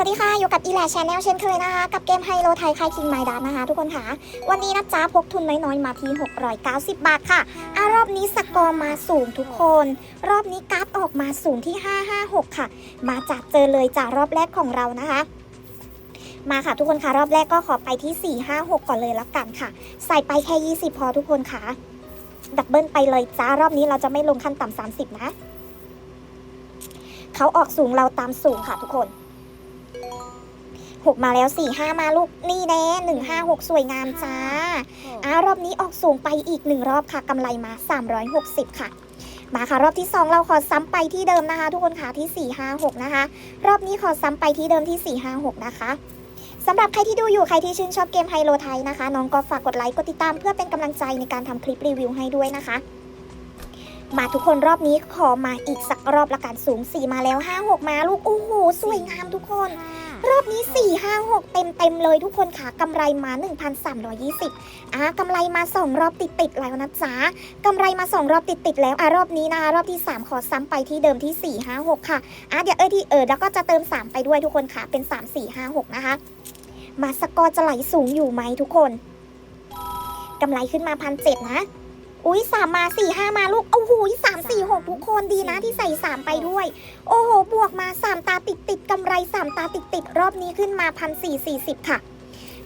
สวัสดีค่ะ อยู่กับอีแลชแนลเช่นเคยนะคะ กับเกมไฮโลไทยคายคิงไมดันะคะ ทุกคนค่ะ วันนี้นะจ๊ะพกทุนน้อยๆ มาที่ 690 บาทค่ะอะรอบนี้สกอร์มาสูงทุกคน รอบนี้การ์ดออกมาสูงที่ 556 ค่ะ มาจัดเจอเลยจ้ารอบแรกของเรานะคะมาค่ะทุกคนค่ะรอบแรกก็ขอไปที่ 456 ก่อนเลยละกันค่ะ ใส่ไปแค่ 20 พอทุกคนค่ะ ดับเบิลไปเลยจ้ารอบนี้เราจะไม่ลงขั้นต่ำ30 นะ เขาออกสูงเราตามสูงค่ะทุกคน หกมาแล้วสี่ห้ามาลูกนี่แน่หนึ่งห้าหกสวยงามจ้าอ่ารอบนี้ออกสูงไปอีกหนึ่งรอบค่ะกำไรมา360ค่ะมาค่ะรอบที่ 2 เราขอซ้ำไปที่เดิมนะคะ ทุกคนค่ะที่ 4 5 6 นะคะ รอบนี้ขอซ้ำไปที่เดิมที่ 4 5 6 นะคะสำหรับใครที่ดูอยู่ใครที่ชื่นชอบเกมไฮโลไทยนะคะ น้องก็ฝากกดไลค์กดติดตามเพื่อเป็นกำลังใจในการทำคลิปรีวิวให้ด้วยนะคะ มาทุกคนรอบนี้ขอมาอีกสักรอบละกันสูง 4 มาแล้ว 5 6 มาลูกโอ้โหสวยงามทุกคน รอบนี้ 4 5 6 เต็มเต็มเลยทุกคนค่ะกำไรมา 1,320อะกำไรมา 2 รอบติดติดแล้วนะจ๊ะกำไรมา 2 รอบติดติดแล้วอะรอบนี้นะคะรอบที่ 3 ขอซ้ำไปที่เดิมที่ 4 5 6 ค่ะอะเดี๋ยวเออที่เออแล้วก็จะเติม 3 ไปด้วยทุกคนค่ะ เป็น 3 4 5 6 นะคะ มาสกอร์จะไหลสูงอยู่ไหมทุกคนกำไรขึ้นมาพันเจ็ดนะ อุ้ยสามมาสี่ห้ามาลูกโอ้โหสามสี่หกทุกคนดีนะที่ใส่สามไปด้วย โอ้โห บวกมา3ตาติดติดๆกำไร3ตาติดติดๆรอบนี้ขึ้นมาพันสี่สี่สิบค่ะ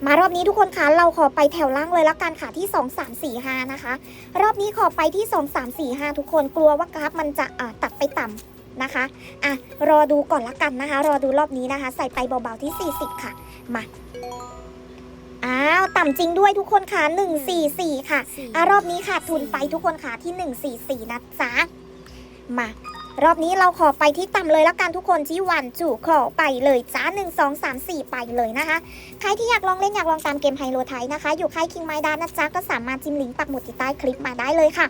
มารอบนี้ทุกคนคะเราขอไปแถวล่างเลยละกันค่ะที่2 3 4 5นะคะ รอบนี้ขอไปที่2 3 4 5ทุกคนกลัวว่ากราฟมันจะอ่าตัดไปต่ำนะคะอะรอดูก่อนละกันนะคะ รอดูรอบนี้นะคะ ใส่ไปเบาๆที่ 40 ค่ะมา อ้าวต่ำจริงด้วยทุกคนค่ะ144 ค่ะอะรอบนี้ขาดทุนไปทุกคนค่ะที่ 144 นะจ๊ะมารอบนี้เราขอไปที่ต่ำเลยแล้วกันทุกคนที่วันจูขอไปเลยจ้า1 2 3 4 ไปเลยนะคะ ใครที่อยากลองเล่นอยากลองตามเกมไฮโลไทยนะคะ อยู่ค่ายคิงไมดานนะจ๊ะก็สามารถจิ้มลิงก์ปักหมุดที่ใต้คลิปมาได้เลยค่ะ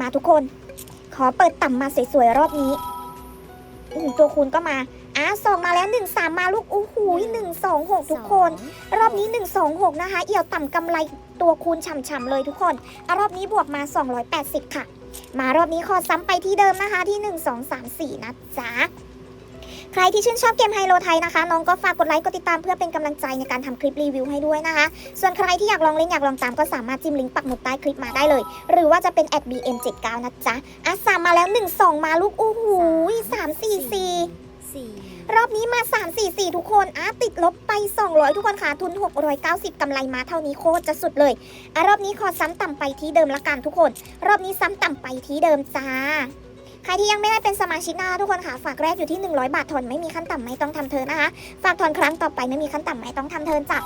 มาทุกคน ขอเปิดต่ำมาสวยๆรอบนี้อืมตัวคูณก็มา อะสองมาแล้วหนึ่งสามมาลูกโอ้โหหนึ่งสองหกทุกคน รอบนี้ 126 นะคะ เอี่ยวต่ำกำไรตัวคูณฉ่ำๆเลยทุกคนอะรอบนี้บวกมา 280 ค่ะ มารอบนี้ขอซ้ำไปที่เดิมนะคะที่ 1 2 3 4 นะจ๊ะใครที่ชื่นชอบเกมไฮโลไทยนะคะ น้องก็ฝากกดไลค์กดติดตามเพื่อเป็นกำลังใจในการทำคลิปรีวิวให้ด้วยนะคะ ส่วนใครที่อยากลองเล่นอยากลองตามก็สามารถจิ้มลิงก์ปักหมุดใต้คลิปมาได้เลย หรือว่าจะเป็น @bn79 นะจ๊ะอะสามมาแล้ว 1 2 มาลูกโอ้โห3 4 4สี่ รอบนี้มา 3 4 4 ทุกคนอะติดลบไป 200 ทุกคนค่ะทุน 690กำไรมาเท่านี้โคตรจะสุดเลยอะรอบนี้ขอซ้ำต่ำไปที่เดิมละกันทุกคน รอบนี้ซ้ำต่ำไปที่เดิมจ้าใครที่ยังไม่ได้เป็นสมาชิกนะคะทุกคนค่ะฝากแรกอยู่ที่ 100 บาททอนไม่มีขั้นต่ำไม่ต้องทำเทินนะคะ ฝากทอนครั้งต่อไปไม่มีขั้นต่ำไม่ต้องทำเทินจ้ะ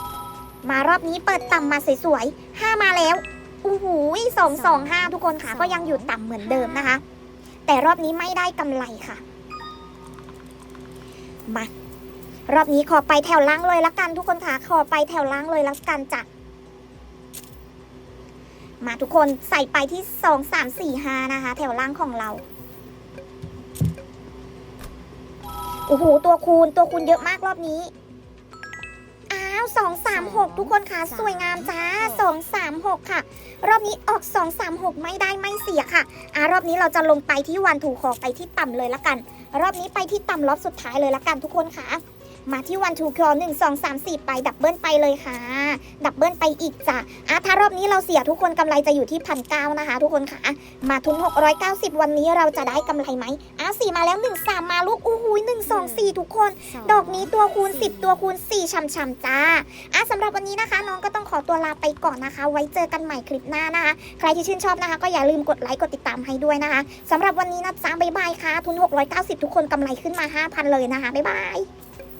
มารอบนี้เปิดต่ำมาสวยๆ5มาแล้วอู้หูสองสองห้าทุกคนค่ะก็ยังอยู่ต่ำเหมือนเดิมนะคะ แต่รอบนี้ไม่ได้กำไรค่ะ มารอบนี้ขอไปแถวล่างเลยละกันทุกคนค่ะขอไปแถวล่างเลยละกันจ้ะมาทุกคนใส่ไปที่สองสามสี่ห้านะคะ แถวล่างของเราโอ้โหตัวคูณตัวคูณเยอะมากรอบนี้อ้าวสองสามหกทุกคนค่ะสวยงามจ้าสองสามหกค่ะ รอบนี้ออกสองสามหกไม่ได้ไม่เสียค่ะอ่ารอบนี้เราจะลงไปที่วันถูกขอไปที่ต่ำเลยละกัน รอบนี้ไปที่ต่ำรอบสุดท้ายเลยละกันทุกคนค่ะ มาที่วันทูคอหนึ่งสองสามสี่ไปดับเบิลไปเลยค่ะ ดับเบิลไปอีกจ้ะอะถ้ารอบนี้เราเสียทุกคนกำไรจะอยู่ที่พันเก้านะคะ ทุกคนค่ะ มาทุน690วันนี้เราจะได้กำไรไหมอะสี่มาแล้วหนึ่งสามมาลูกอู้หูหนึ่งสองสี่ทุกคน ดอกนี้ตัวคูณ10ตัวคูณ4ช่ำๆจ้าอะสำหรับวันนี้นะคะ น้องก็ต้องขอตัวลาไปก่อนนะคะ ไว้เจอกันใหม่คลิปหน้านะคะ ใครที่ชื่นชอบนะคะ ก็อย่าลืมกดไลค์กดติดตามให้ด้วยนะคะสำหรับวันนี้นะจ๊ะบ๊ายบายค่ะ ทุน 690 ทุกคนกำไรขึ้นมา 5,000 เลยนะคะ บ๊ายบาย